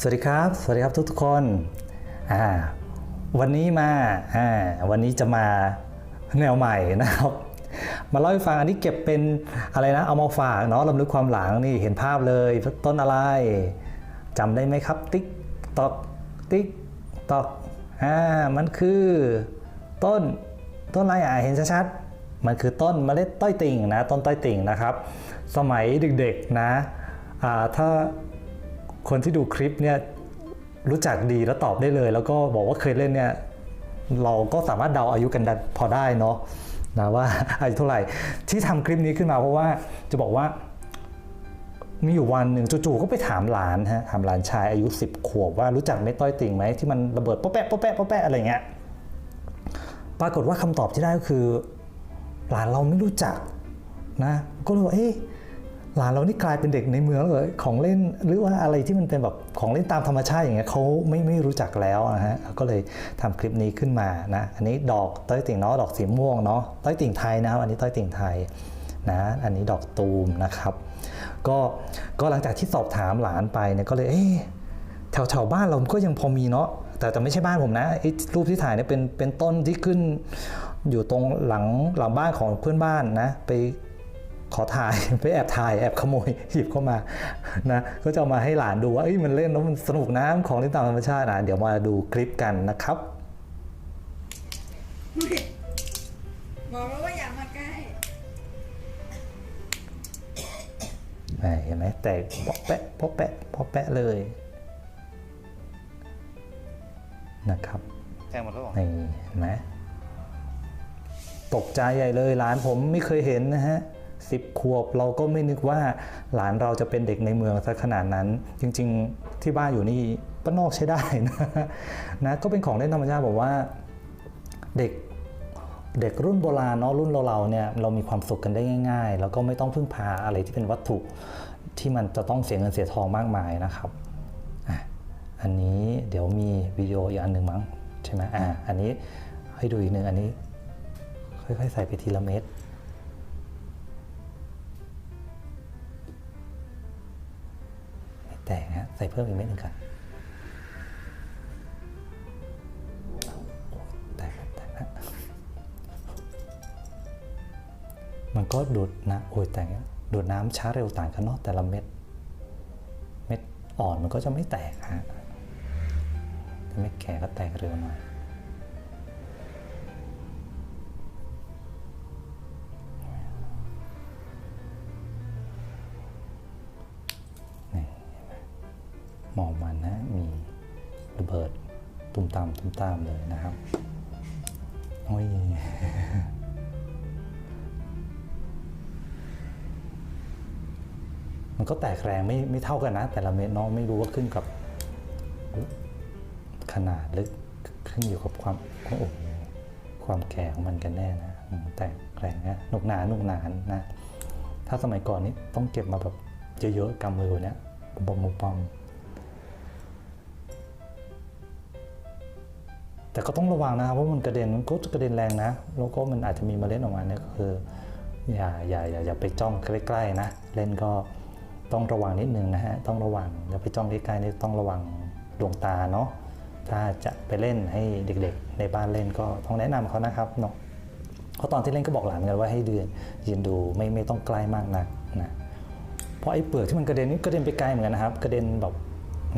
สวัสดีครับ สวัสดีครับทุกทุกคนอ่าวันนี้มาอ่าวันนี้จะมาแนวใหม่นะครับ มาเล่าให้ฟังอันนี้เก็บเป็นอะไรนะ เอามาฝากเนาะลำลึกความหลังนี่เห็นภาพเลยต้นอะไรจำได้ไหมครับ ติ๊กตอกติ๊กตอกอ่ามันคือต้นต้นอะไรอะเห็นชัดๆมันคือต้นเมล็ดต้อยติ่งนะต้นต้อยติ่งนะครับ สมัยเด็กๆนะอ่าถ้า คนที่ดูคลิปเนี่ยรู้จักดีแล้วตอบได้เลย แล้วก็บอกว่าเคยเล่นเนี่ยเราก็สามารถเดาอายุกันได้พอได้เนาะนะว่าอายุเท่าไหร่ที่ทำคลิปนี้ขึ้นมาเพราะว่าจะบอกว่ามีอยู่วันหนึ่งจู่ๆก็ไปถามหลานฮะถามหลานชายอายุ 10 ขวบว่ารู้จักเม็ดต้อยติ่งไหมที่มันระเบิดป๊อแปะป๊อแปะป๊อแปะอะไรเงี้ยปรากฏว่าคำตอบที่ได้ก็คือ หลานเราไม่รู้จักนะก็เลยว่าเอ๊ะ หลานเรานี่กลายเป็นเด็กในเมืองแล้วเหรอของเล่นหรือว่าอะไรที่มันเป็นแบบของเล่นตามธรรมชาติอย่างเงี้ยเขาไม่ไม่รู้จักแล้วนะฮะก็เลยทำคลิปนี้ขึ้นมานะอันนี้ดอกต้อยติ่งเนาะดอกสีม่วงเนาะต้อยติ่งไทยนะอันนี้ต้อยติ่งไทยนะอันนี้ดอกตูมนะครับก็ก็หลังจากที่สอบถามหลานไปเนี่ยก็เลยเอ๊แถวแถวบ้านเราก็ยังพอมีเนาะแต่แต่ไม่ใช่บ้านผมนะรูปที่ถ่ายเนี่ยเป็นเป็นต้นที่ขึ้นอยู่ตรงหลังหลังบ้านของเพื่อนบ้านนะไป ขอถ่ายไปแอบถ่ายแอบขโมยหยิบเข้ามานะก็จะเอามาให้หลานดูว่าเอ้ยมันเล่นแล้วมันสนุกนะของเล่นตามธรรมชาตินะเดี๋ยวมาดูคลิปกันนะครับบอกแล้วว่าอย่ามาใกล้แหมเห็นไหมแตกปอกแปะปอกแปะปอกแปะเลยนะครับแทงหมดแล้วเหรอนี่เห็นไหมตกใจใหญ่เลยหลานผมไม่เคยเห็นนะฮะ สิบขวบเราก็ไม่นึกว่าหลานเราจะเป็นเด็กในเมืองซะขนาดนั้น จริงๆที่บ้านอยู่นี่ป้านอกใช้ได้นะนะก็เป็นของเล่นธรรมชาติบอกว่าเด็กเด็กรุ่นโบราณเนาะรุ่นเราๆเนี่ยเรามีความสุขกันได้ง่าย ๆ แล้วก็ไม่ต้องพึ่งพาอะไรที่เป็นวัตถุที่มันจะต้องเสียเงินเสียทองมากมายนะครับอันนี้เดี๋ยวมีวิดีโออีกอันหนึ่งมั้งใช่ไหมอ่าอันนี้ให้ดูอีกหนึ่งอันนี้ค่อยๆใส่ไปทีละเม็ด แตกนะใส่เพิ่มอีกเม็ดหนึ่งกันโอ้ยแตกแตกนะมันก็ดูดนะโอ้ยแตกดูดน้ำช้าเร็วต่างกันเนาะแต่ละเม็ด เม็ดอ่อนมันก็จะไม่แตกฮะแต่เม็ดแก่ก็แตกเร็วหน่อย มอกมันนะมีระเบิดตุ่มตามตุ่มตามเลยนะครับโอ้ยมันก็แตกแรงไม่ไม่เท่ากันนะ แต่ละเม็ดน้องไม่รู้ว่าขึ้นกับ ขนาดหรือขึ้นอยู่กับความโอ้ความแก่ของมันกันแน่นะแตกแรงนะหนุกหนาหนุกหนานนะ ถ้าสมัยก่อนนี่ต้องเก็บมาแบบเยอะๆกำมือเนี่ยบอมบอม แต่ก็ต้องระวังนะครับเพราะมันกระเด็นมันก็กระเด็นแรงนะ แล้วก็มันอาจจะมีเมล็ดออกมาเนี่ยก็คืออย่าอย่าอย่าอย่าไปจ้องใกล้ๆนะ เล่นก็ต้องระวังนิดนึงนะฮะต้องระวังอย่าไปจ้องใกล้ๆนี่ต้องระวังดวงตาเนาะถ้าจะไปเล่นให้เด็กๆ ในบ้านเล่นก็ต้องแนะนำเขานะครับเนาะเพราะตอนที่เล่นก็บอกหลานกันว่าให้เดือนยืนดูไม่ไม่ต้องใกล้มากนักนะเพราะไอ้เปลือกที่มันกระเด็นนี่กระเด็นไปไกลเหมือนกันนะครับ กระเด็นแบบ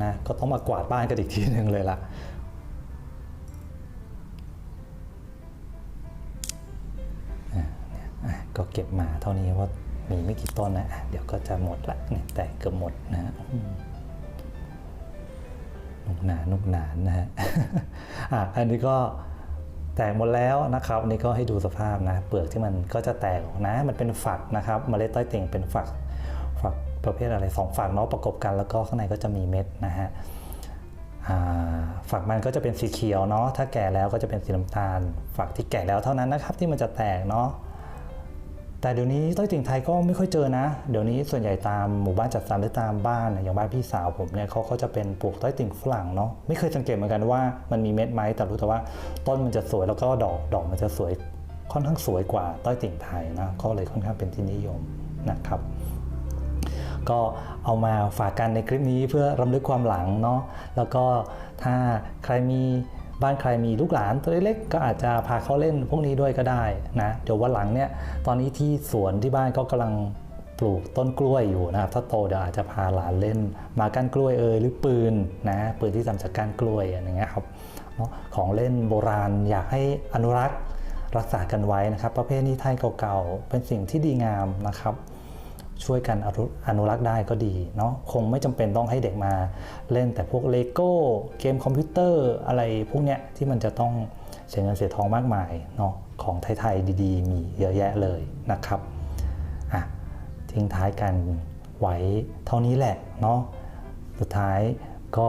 นะก็ต้องมากวาดบ้านกันอีกทีหนึ่งเลยละ ก็เก็บมาเท่านี้ว่ามีไม่กี่ต้นนะอะเดี๋ยวก็จะหมดละเนี่ยแตกเกือบหมดนะฮะนุกหนานนุกหนานนะฮะอะอันนี้ก็แตกหมดแล้วนะครับอันนี้ก็ให้ดูสภาพนะ เปลือกที่มันก็จะแตกออกนะ มันเป็นฝักนะครับเมล็ดต้อยติ่งเป็นฝักฝักประเภทอะไรสองฝักเนาะประกบกันแล้วก็ข้างในก็จะมีเม็ดนะฮะฝักมันก็จะเป็นสีเขียวเนาะถ้าแก่แล้วก็จะเป็นสีน้ำตาล ฝักที่แก่แล้วเท่านั้นนะครับที่มันจะแตกเนาะ แต่เดี๋ยวนี้ต้อยติ่งไทยก็ไม่ค่อยเจอนะ เดี๋ยวนี้ส่วนใหญ่ตามหมู่บ้านจัดสรรหรือตามบ้านอย่างบ้านพี่สาวผมเนี่ยเขาก็จะเป็นปลูกต้อยติ่งฝรั่งเนาะไม่เคยสังเกตเหมือนกันว่ามันมีเม็ดไหมแต่รู้แต่ว่าต้นมันจะสวยแล้วก็ดอกดอกมันจะสวยค่อนข้างสวยกว่าต้อยติ่งไทยนะก็เลยค่อนข้างเป็นที่นิยมนะครับ ก็เอามาฝากกันในคลิปนี้เพื่อรำลึกความหลังเนาะแล้วก็ถ้าใครมี บ้านใครมีลูกหลานตัวเล็กๆก็อาจจะพาเขาเล่นพวกนี้ด้วยก็ได้นะเดี๋ยววันหลังเนี่ยตอนนี้ที่สวนที่บ้านก็กำลังปลูกต้นกล้วยอยู่นะครับถ้าโตเดี๋ยวอาจจะพาหลานเล่น มาก้านกล้วยเอยหรือปืนนะปืนที่ทำจากก้านกล้วยอะไรเงี้ยครับเนาะของเล่นโบราณอยากให้อนุรักษ์รักษากันไว้นะครับ ประเภทนี้ไทยเก่าๆเป็นสิ่งที่ดีงามนะครับ ช่วยกันอนุรักษ์ได้ก็ดีเนาะคงไม่จำเป็นต้องให้เด็กมาเล่นแต่พวกเลโก้เกมคอมพิวเตอร์อะไรพวกเนี้ยที่มันจะต้องเสียเงินเสียทองมากมายเนาะของไทยๆดีๆ มีเยอะแยะเลยนะครับอะทิ้งท้ายกันไว้เท่านี้แหละเนาะสุดท้ายก็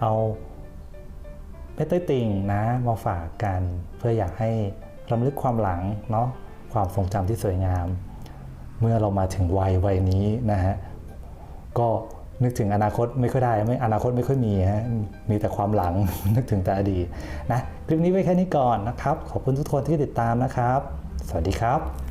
เอาเมตเตอร์ติงนะมาฝากกันเพื่ออยากให้รำลึกความหลังเนาะความทรงจำที่สวยงาม เมื่อเรามาถึงวัยวัยนี้นะฮะก็นึกถึงอนาคตไม่ค่อยได้ไม่อนาคตไม่ค่อยมีฮะมีแต่ความหลังนึกถึงแต่อดีตนะคลิปนี้ไว้แค่นี้ก่อนนะครับ ขอบคุณทุกคนที่ติดตามนะครับ สวัสดีครับ